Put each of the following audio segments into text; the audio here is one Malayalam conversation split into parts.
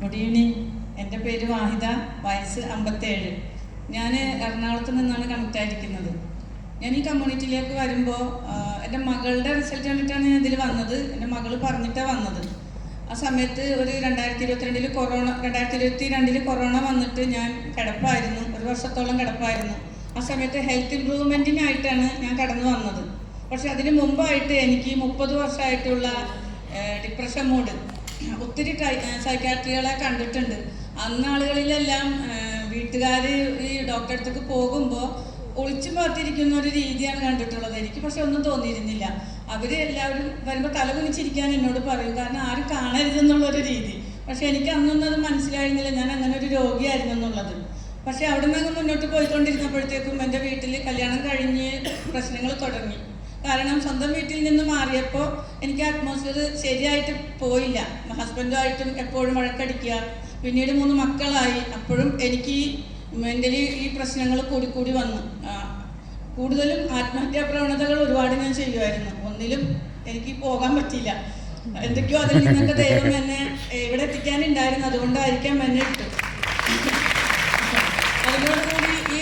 ഗുഡ് ഈവനിങ് എന്റെ പേര് വാഹിദ വയസ്സ് അമ്പത്തേഴ്. ഞാൻ എറണാകുളത്ത് നിന്നാണ് കണക്ട് ആയിരിക്കുന്നത്. ഞാൻ ഈ കമ്മ്യൂണിറ്റിയിലേക്ക് വരുമ്പോൾ എന്റെ മകളുടെ റിസൾട്ട് കണ്ടിട്ടാണ് ഞാൻ ഇതിൽ വന്നത്. എന്റെ മകൾ പറഞ്ഞിട്ടാണ് വന്നത്. ആ സമയത്ത് ഒരു രണ്ടായിരത്തി ഇരുപത്തിരണ്ടിൽ കൊറോണ രണ്ടായിരത്തി ഇരുപത്തി രണ്ടിൽ കൊറോണ വന്നിട്ട് ഞാൻ കിടപ്പായിരുന്നു. ഒരു വർഷത്തോളം കിടപ്പായിരുന്നു. ആ സമയത്ത് ഹെൽത്ത് ഇമ്പ്രൂവ്മെന്റിനായിട്ടാണ് ഞാൻ കടന്നു വന്നത്. പക്ഷെ അതിന് മുമ്പായിട്ട് എനിക്ക് മുപ്പത് വർഷമായിട്ടുള്ള ഡിപ്രഷൻ മൂഡ് ഒത്തിരി സൈക്കാട്രികളെ കണ്ടിട്ടുണ്ട്. അന്ന് ആളുകളിലെല്ലാം വീട്ടുകാർ ഈ ഡോക്ടറെ അടുത്തേക്ക് പോകുമ്പോൾ ഒളിച്ചു പാത്തിരിക്കുന്ന ഒരു രീതിയാണ് കണ്ടിട്ടുള്ളത്. എനിക്ക് പക്ഷെ ഒന്നും തോന്നിയിരുന്നില്ല. അവർ എല്ലാവരും വരുമ്പോൾ തല കുനിച്ചിരിക്കാൻ എന്നോട് പറയും. കാരണം ആരും കാണരുതെന്നുള്ളൊരു രീതി. പക്ഷെ എനിക്ക് അന്നൊന്നും അത് മനസ്സിലായിരുന്നില്ല. ഞാൻ അങ്ങനെ ഒരു രോഗിയായിരുന്നു എന്നുള്ളത്. പക്ഷെ അവിടെ നിന്ന് മുന്നോട്ട് പോയിക്കൊണ്ടിരുന്നപ്പോഴത്തേക്കും എന്റെ വീട്ടിൽ കല്യാണം കഴിഞ്ഞ് പ്രശ്നങ്ങൾ തുടങ്ങി. കാരണം സ്വന്തം വീട്ടിൽ നിന്ന് മാറിയപ്പോൾ എനിക്ക് അറ്റ്മോസ്ഫിയർ ശരിയായിട്ട് പോയില്ല. ഹസ്ബൻഡുമായിട്ടും എപ്പോഴും വഴക്കടിക്കുക. പിന്നീട് മൂന്ന് മക്കളായി. അപ്പോഴും എനിക്ക് മെന്റലി ഈ പ്രശ്നങ്ങൾ കൂടി കൂടി വന്നു. കൂടുതലും ആത്മഹത്യാ പ്രവണതകൾ ഒരുപാട് ഞാൻ ചെയ്യുമായിരുന്നു. ഒന്നിലും എനിക്ക് പോകാൻ പറ്റിയില്ല. എന്തൊക്കെയോ അതിൽ നിന്നൊക്കെ ദൈവം എന്നെ ഇവിടെ എത്തിക്കാനുണ്ടായിരുന്നു. അതുകൊണ്ടായിരിക്കാം എന്നെ ഇട്ടു അതിനോടുകൂടി ഈ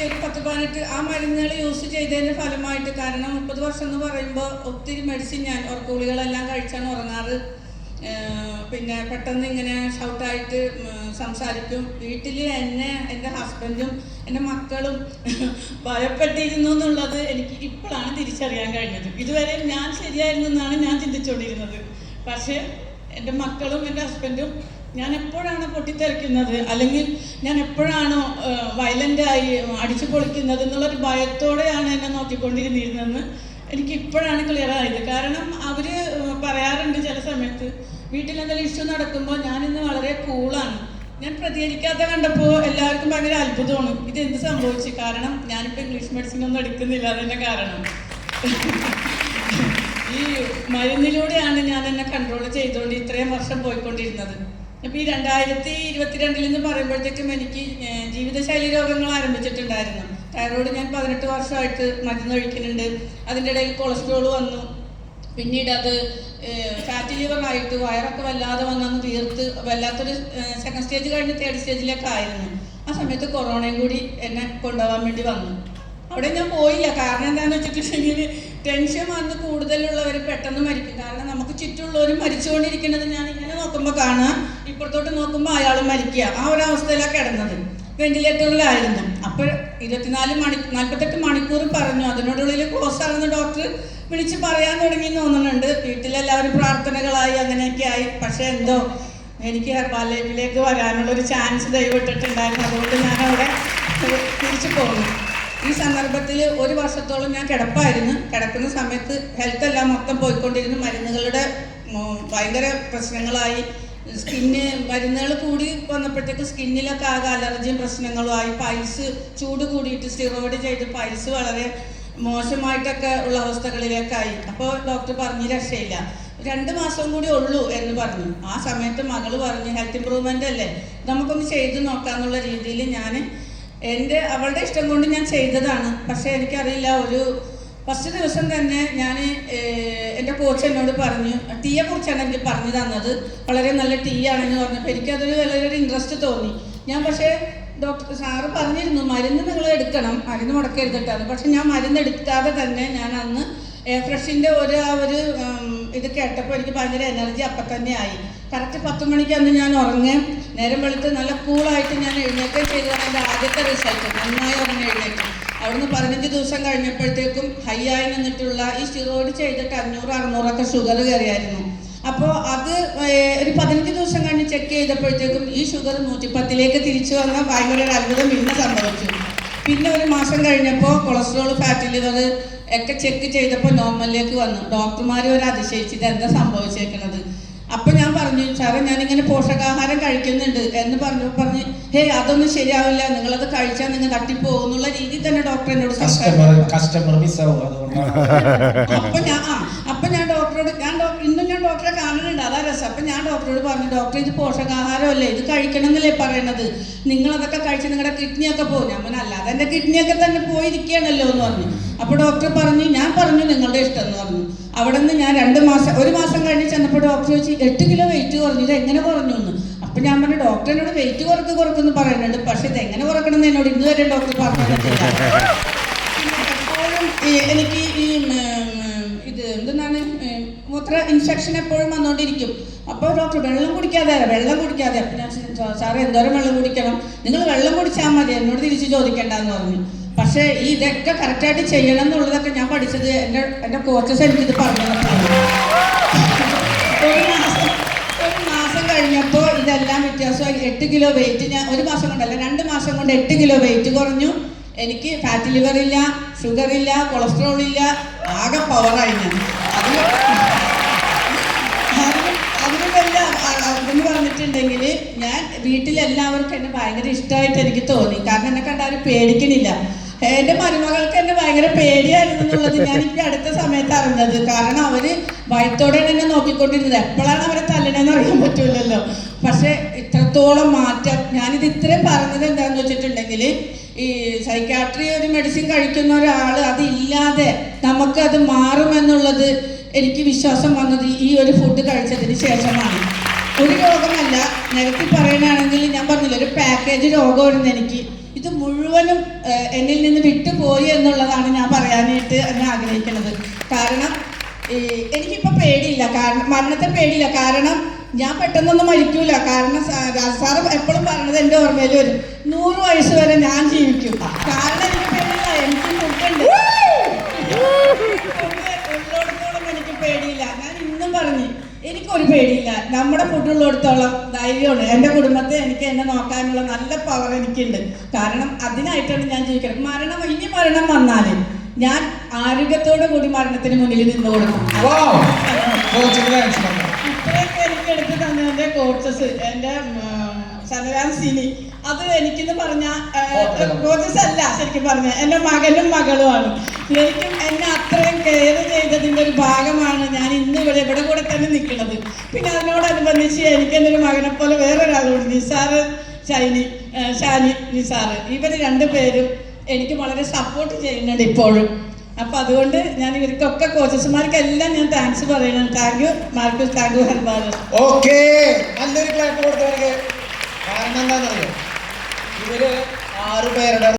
ഒരു ആ മരുന്നുകൾ യൂസ് ചെയ്തതിന്റെ ഫലമായിട്ട് കാരണം മുപ്പത് വർഷം എന്ന് പറയുമ്പോൾ ഒത്തിരി മെഡിസിൻ ഞാൻ ഉറക്കുളികളെല്ലാം കഴിച്ചാണ് ഉറങ്ങാറ്. പിന്നെ പെട്ടെന്ന് ഇങ്ങനെ ഷൗട്ടായിട്ട് സംസാരിക്കും. വീട്ടിൽ എന്നെ എന്റെ ഹസ്ബൻഡും എന്റെ മക്കളും ഭയപ്പെട്ടിരുന്നു എന്നുള്ളത് എനിക്ക് ഇപ്പോഴാണ് തിരിച്ചറിയാൻ കഴിഞ്ഞത്. ഇതുവരെ ഞാൻ ശരിയായിരുന്നു എന്നാണ് ഞാൻ ചിന്തിച്ചുകൊണ്ടിരുന്നത്. പക്ഷേ എന്റെ മക്കളും എന്റെ ഹസ്ബൻഡും ഞാൻ എപ്പോഴാണ് പൊട്ടിത്തെറിക്കുന്നത്? അല്ലെങ്കിൽ ഞാൻ എപ്പോഴാണോ ആയി അടിച്ചു പൊളിക്കുന്നത് എന്നുള്ളൊരു ഭയത്തോടെയാണ് എന്നെ നോക്കിക്കൊണ്ടിരുന്നിരുന്നതെന്ന് എനിക്ക് ഇപ്പോഴാണ് ക്ലിയർ ആയത്. കാരണം അവർ പറയാറുണ്ട് ചില സമയത്ത് വീട്ടിൽ എന്തെങ്കിലും ഇഷ്യൂ നടക്കുമ്പോൾ ഞാനിന്ന് വളരെ കൂളാണ് ഞാൻ പ്രതികരിക്കാത്ത കണ്ടപ്പോൾ എല്ലാവർക്കും ഭയങ്കര അത്ഭുതമാണ്. ഇത് എന്ത് സംഭവിച്ചു? കാരണം ഞാനിപ്പോൾ ഇംഗ്ലീഷ് മെഡിസിൻ ഒന്നും എടുക്കുന്നില്ല. അതിന്റെ കാരണം. ഈ മരുന്നിലൂടെയാണ് ഞാൻ എന്നെ കൺട്രോൾ ചെയ്തുകൊണ്ട് ഇത്രയും വർഷം പോയിക്കൊണ്ടിരുന്നത്. ഇപ്പൊ ഈ രണ്ടായിരത്തി ഇരുപത്തിരണ്ടിൽ എന്ന് പറയുമ്പോഴത്തേക്കും എനിക്ക് ജീവിതശൈലി രോഗങ്ങൾ ആരംഭിച്ചിട്ടുണ്ടായിരുന്നു. തൈറോയിഡ് ഞാൻ പതിനെട്ട് വർഷമായിട്ട് മരുന്ന് കഴിക്കുന്നുണ്ട് അതിന്റെ ഇടയിൽ കൊളസ്ട്രോൾ വന്നു. പിന്നീട് അത് ഫാറ്റി ലിവർ ആയിട്ട് വയറൊക്കെ വല്ലാതെ വന്നന്ന് തീർത്ത് വല്ലാത്തൊരു സെക്കൻഡ് സ്റ്റേജ് കഴിഞ്ഞ് തേർഡ് സ്റ്റേജിലൊക്കെ ആയിരുന്നു. ആ സമയത്ത് കൊറോണയും കൂടി എന്നെ കൊണ്ടുപോകാൻ വേണ്ടി വന്നു. അവിടെ ഞാൻ പോയില്ല. കാരണം എന്താണെന്ന് വെച്ചിട്ടുണ്ടെങ്കിൽ ടെൻഷൻ വന്ന് കൂടുതലുള്ളവർ പെട്ടെന്ന് മരിക്കും. കാരണം നമുക്ക് ചുറ്റുമുള്ളവർ മരിച്ചുകൊണ്ടിരിക്കുന്നത് ഞാൻ ഇങ്ങനെ നോക്കുമ്പോൾ കാണാം ഇപ്പുറത്തോട്ട് നോക്കുമ്പോൾ അയാൾ മരിക്കുക. ആ ഒരു അവസ്ഥയിലാണ് കിടന്നത്. വെന്റിലേറ്ററിലായിരുന്നു അപ്പോൾ ഇരുപത്തിനാല് മണി നാൽപ്പത്തെട്ട് മണിക്കൂർ പറഞ്ഞു. അതിനോടുള്ളിൽ ക്ലോസ് ആണെന്ന് ഡോക്ടർ വിളിച്ച് പറയാൻ തുടങ്ങി തോന്നുന്നുണ്ട്. വീട്ടിലെല്ലാവരും പ്രാർത്ഥനകളായി അങ്ങനെയൊക്കെ ആയി. പക്ഷെ എന്തോ എനിക്ക് ഹെർബാൽ വരാനുള്ളൊരു ചാൻസ് ദൈവപ്പെട്ടിട്ടുണ്ടായിരുന്നു അതുകൊണ്ട് ഞാൻ അവിടെ തിരിച്ചു പോകുന്നു. ഈ സന്ദർഭത്തിൽ ഒരു വർഷത്തോളം ഞാൻ കിടപ്പായിരുന്നു. കിടക്കുന്ന സമയത്ത് ഹെൽത്ത് എല്ലാം മൊത്തം പോയിക്കൊണ്ടിരുന്നു. മരുന്നുകളുടെ ഭയങ്കര പ്രശ്നങ്ങളായി. സ്കിന്ന് മരുന്നുകൾ കൂടി വന്നപ്പോഴത്തേക്ക് സ്കിന്നിലൊക്കെ ആകെ അലർജിയും പ്രശ്നങ്ങളുമായി പൈൽസ് ചൂട് കൂടിയിട്ട് സ്റ്റിറോയിഡ് ചെയ്ത് പൈൽസ് വളരെ മോശമായിട്ടൊക്കെ ഉള്ള അവസ്ഥകളിലേക്കായി. അപ്പോൾ ഡോക്ടർ പറഞ്ഞ് രക്ഷയില്ല. രണ്ട് മാസം കൂടി ഉള്ളൂ എന്ന് പറഞ്ഞു. ആ സമയത്ത് മകൾ പറഞ്ഞു ഹെൽത്ത് ഇമ്പ്രൂവ്മെന്റ് അല്ലേ? നമുക്കൊന്ന് ചെയ്ത് നോക്കാന്നുള്ള രീതിയിൽ ഞാൻ എന്റെ അവളുടെ ഇഷ്ടം കൊണ്ട് ഞാൻ ചെയ്തതാണ്. പക്ഷേ എനിക്കറിയില്ല ഒരു ഫസ്റ്റ് ദിവസം തന്നെ ഞാൻ എന്റെ കോച്ച് എന്നോട് പറഞ്ഞു ടീയെ കുറിച്ചാണ് എനിക്ക് പറഞ്ഞു തന്നത്. വളരെ നല്ല ടീ ആണെന്ന് പറഞ്ഞപ്പോൾ എനിക്കതൊരു വളരെ ഇൻട്രസ്റ്റ് തോന്നി. ഞാൻ പക്ഷേ ഡോക്ടർ സാറ് പറഞ്ഞിരുന്നു മരുന്ന് നിങ്ങൾ എടുക്കണം. മരുന്ന് മുടക്കെടുത്തിട്ടാണ് പക്ഷെ ഞാൻ മരുന്ന് എടുക്കാതെ തന്നെ ഞാൻ അന്ന് എയർ ഫ്രഷിന്റെ ഒരു ആ ഒരു ഇത് കേട്ടപ്പോൾ എനിക്ക് ഭയങ്കര എനർജി അപ്പം തന്നെ ആയി. കറക്റ്റ് പത്ത് മണിക്ക് അന്ന് ഞാൻ ഉറങ്ങി. നേരം വെളുത്ത് നല്ല കൂളായിട്ട് ഞാൻ എഴുന്നേറ്റം ചെയ്തതാണ് എന്റെ ആദ്യത്തെ റിസൾട്ട് നന്നായി ഉറങ്ങി എഴുന്നേക്കും അവിടുന്ന് പതിനഞ്ച് ദിവസം കഴിഞ്ഞപ്പോഴത്തേക്കും ഹൈ ആയി നിന്നിട്ടുള്ള ഈ സ്റ്റിറോയിഡ് ചെയ്തിട്ട് അഞ്ഞൂറ് അറുന്നൂറൊക്കെ ഷുഗർ കയറിയായിരുന്നു. അപ്പോൾ അത് ഒരു പതിനഞ്ച് ദിവസം കഴിഞ്ഞ് ചെക്ക് ചെയ്തപ്പോഴത്തേക്കും ഈ ഷുഗർ നൂറ്റിപ്പത്തിലേക്ക് തിരിച്ചു വന്ന ഭയങ്കര ഒരു അത്ഭുതം പിന്നെ സംഭവിച്ചു. പിന്നെ ഒരു മാസം കഴിഞ്ഞപ്പോൾ കൊളസ്ട്രോൾ ഫാറ്റ് ലിവർ ഒക്കെ ചെക്ക് ചെയ്തപ്പോൾ നോർമലിലേക്ക് വന്നു. ഡോക്ടർമാർ ഒരു അതിശയിച്ചിട്ട് എന്താ സംഭവിച്ചേക്കണത്? അപ്പോൾ ഞാൻ പറഞ്ഞു സാറേ ഞാനിങ്ങനെ പോഷകാഹാരം കഴിക്കുന്നുണ്ട് എന്ന് പറഞ്ഞു പറഞ്ഞ് ഹേ അതൊന്നും ശരിയാവില്ല. നിങ്ങളത് കഴിച്ചാൽ നിങ്ങൾ തട്ടിപ്പോകും എന്നുള്ള രീതിയിൽ തന്നെ ഡോക്ടർ എന്നോട് അപ്പൊ ഞാൻ ആ അപ്പൊ ഞാൻ ഡോക്ടറോട് ഞാൻ ഇന്നും ഞാൻ ഡോക്ടറെ കാണുന്നുണ്ട് അതാ രസം. അപ്പൊ ഞാൻ ഡോക്ടറോട് പറഞ്ഞു ഡോക്ടർ ഇത് പോഷകാഹാരമല്ലേ? ഇത് കഴിക്കണം എന്നല്ലേ പറയണത്? നിങ്ങൾ അതൊക്കെ കഴിച്ച് നിങ്ങളുടെ കിഡ്നി ഒക്കെ പോകും ഞാൻ പറഞ്ഞു അല്ലാതെ എന്റെ കിഡ്നി ഒക്കെ തന്നെ പോയിരിക്കുകയാണല്ലോ എന്ന് പറഞ്ഞു. അപ്പൊ ഡോക്ടർ പറഞ്ഞു ഞാൻ പറഞ്ഞു നിങ്ങളുടെ ഇഷ്ടം എന്ന് പറഞ്ഞു. അവിടെ നിന്ന് ഞാൻ രണ്ട് മാസം ഒരു മാസം കഴിഞ്ഞ് ചെന്നപ്പോൾ ഡോക്ടർ ചോദിച്ചു എട്ട് കിലോ വെയിറ്റ് കുറഞ്ഞു. ഇത് എങ്ങനെ കുറഞ്ഞു? എന്ന്. അപ്പം ഞാൻ പറഞ്ഞു ഡോക്ടർ എന്നോട് വെയിറ്റ് കുറക്ക് കുറക്കെന്ന് പറയുന്നുണ്ട്. പക്ഷെ ഇത് എങ്ങനെ കുറക്കണം എന്ന് എന്നോട് ഇന്നുവരെ ഡോക്ടർ പറഞ്ഞു എനിക്ക് ഈ ഇത് എന്തെന്നാണ് മൂത്ര ഇൻഫെക്ഷൻ എപ്പോഴും വന്നുകൊണ്ടിരിക്കും അപ്പോൾ ഡോക്ടർ വെള്ളം കുടിക്കാതെ വെള്ളം കുടിക്കാതെ. അപ്പം ഞാൻ സാറേ എന്തോരം വെള്ളം കുടിക്കണം? നിങ്ങൾ വെള്ളം കുടിച്ചാൽ മതി എന്നോട് തിരിച്ച് ചോദിക്കേണ്ടെന്ന് പറഞ്ഞു. പക്ഷേ ഈ ഇതൊക്കെ കറക്റ്റായിട്ട് ചെയ്യണം എന്നുള്ളതൊക്കെ ഞാൻ പഠിച്ചത് എന്റെ എന്റെ കോച്ചസ് എനിക്കിത് പറഞ്ഞു എട്ട് കിലോ വെയിറ്റ് ഞാൻ ഒരു മാസം കൊണ്ടല്ല രണ്ട് മാസം കൊണ്ട് എട്ട് കിലോ വെയിറ്റ് കുറഞ്ഞു. എനിക്ക് ഫാറ്റ് ലിവർ ഇല്ല ഷുഗർ ഇല്ല കൊളസ്ട്രോൾ ഇല്ല ആകെ പവറായി ഞാൻ. അതിന് പറഞ്ഞിട്ടുണ്ടെങ്കിൽ ഞാൻ വീട്ടിലെല്ലാവർക്കും എന്നെ ഭയങ്കര ഇഷ്ടമായിട്ട് എനിക്ക് തോന്നി. കാരണം എന്നെ കണ്ടാൽ പേടിക്കണില്ല. എന്റെ മരുമകൾക്ക് എന്നെ ഭയങ്കര പേടിയായിരുന്നു എന്നുള്ളത് ഞാൻ ഈ അടുത്ത സമയത്ത് അറിഞ്ഞത്. കാരണം അവർ ഭയത്തോടെയാണ് എന്നെ നോക്കിക്കൊണ്ടിരുന്നത്. എപ്പോഴാണ് അവരെ തല്ലണെന്ന് അറിയാൻ പറ്റൂലല്ലോ. പക്ഷെ ഇത്രത്തോളം മാറ്റം ഞാനിത് ഇത്രയും പറഞ്ഞത് എന്താണെന്ന് വെച്ചിട്ടുണ്ടെങ്കിൽ ഈ സൈക്കാട്രി ഒരു മെഡിസിൻ കഴിക്കുന്ന ഒരാൾ അതില്ലാതെ നമുക്കത് മാറുമെന്നുള്ളത് എനിക്ക് വിശ്വാസം വന്നത് ഈ ഒരു ഫുഡ് കഴിച്ചതിന് ശേഷമാണ്. ഒരു രോഗമല്ല നിരത്തി പറയുകയാണെങ്കിൽ ഞാൻ പറഞ്ഞില്ല ഒരു പാക്കേജ് രോഗമായിരുന്നു എനിക്ക്. ഇത് മുഴുവനും എന്നിൽ നിന്ന് വിട്ടുപോയി എന്നുള്ളതാണ് ഞാൻ പറയാനായിട്ട് ഞാൻ ആഗ്രഹിക്കുന്നത്. കാരണം എനിക്കിപ്പോൾ പേടിയില്ല. കാരണം മരണത്തെ പേടിയില്ല. കാരണം ഞാൻ പെട്ടെന്നൊന്നും മരിക്കൂല. കാരണം സാറ് എപ്പോഴും പറഞ്ഞത് എന്റെ ഓർമ്മയിൽ വരും. നൂറ് വയസ്സ് വരെ ഞാൻ ജീവിക്കും. കാരണം എനിക്ക് പേടിയില്ല. എനിക്ക് ഫുഡുണ്ട് ഉള്ളിടത്തോളം എനിക്ക് പേടിയില്ല. ഞാൻ ഇന്നും പറഞ്ഞു എനിക്കൊരു പേടിയില്ല. നമ്മുടെ ഫുഡുള്ളിടത്തോളം ധൈര്യമാണ് എന്റെ കുടുംബത്തെ എനിക്ക് എന്നെ നോക്കാനുള്ള നല്ല പവർ എനിക്കുണ്ട്. കാരണം അതിനായിട്ടാണ് ഞാൻ ജീവിക്കുന്നത്. മരണം ഇനി മരണം വന്നാൽ ഞാൻ ആരോഗ്യത്തോടു കൂടി മരണത്തിന് മുന്നിൽ നിന്ന് കൊടുക്കും Wow! കോച്ചിന് താങ്ക്സ് ഇത്രയൊക്കെ എനിക്ക് എടുത്ത് തന്നതിന്റെ കോച്ചസ് എന്റെ സനരാം സിനി. അത് എനിക്കെന്ന് പറഞ്ഞ കോച്ചസ് അല്ല. ശരിക്കും പറഞ്ഞ എന്റെ മകനും മകളുമാണ്. ശരിക്കും എന്നെ അത്രയും കെയർ ചെയ്തതിന്റെ ഒരു ഭാഗമാണ് ഞാൻ ഇന്ന് ഇവിടെ ഇവിടെ കൂടെ തന്നെ നിൽക്കുന്നത്. പിന്നെ അതിനോടനുബന്ധിച്ച് എനിക്ക് എന്റെ ഒരു മകനെ പോലെ വേറൊരാളുണ്ട് നിസാർ ഷൈനി ഷാനി നിസാറ് ഇവർ രണ്ടുപേരും എനിക്ക് വളരെ സപ്പോർട്ട് ചെയ്യുന്നുണ്ട് ഇപ്പോഴും. അപ്പൊ അതുകൊണ്ട് ഞാൻ ഇവർക്കൊക്കെ കോച്ചസ്മാർക്ക് എല്ലാം ഞാൻ താങ്ക്സ് പറയണം. Thank you Marcus. Thank you Herbalean okay നല്ലൊരു ക്ലാപ്പ് കൊടുത്തവർക്ക്. കാരണം എന്താണെന്നറിയോ? ഇവർ ആറ് പേരുടെ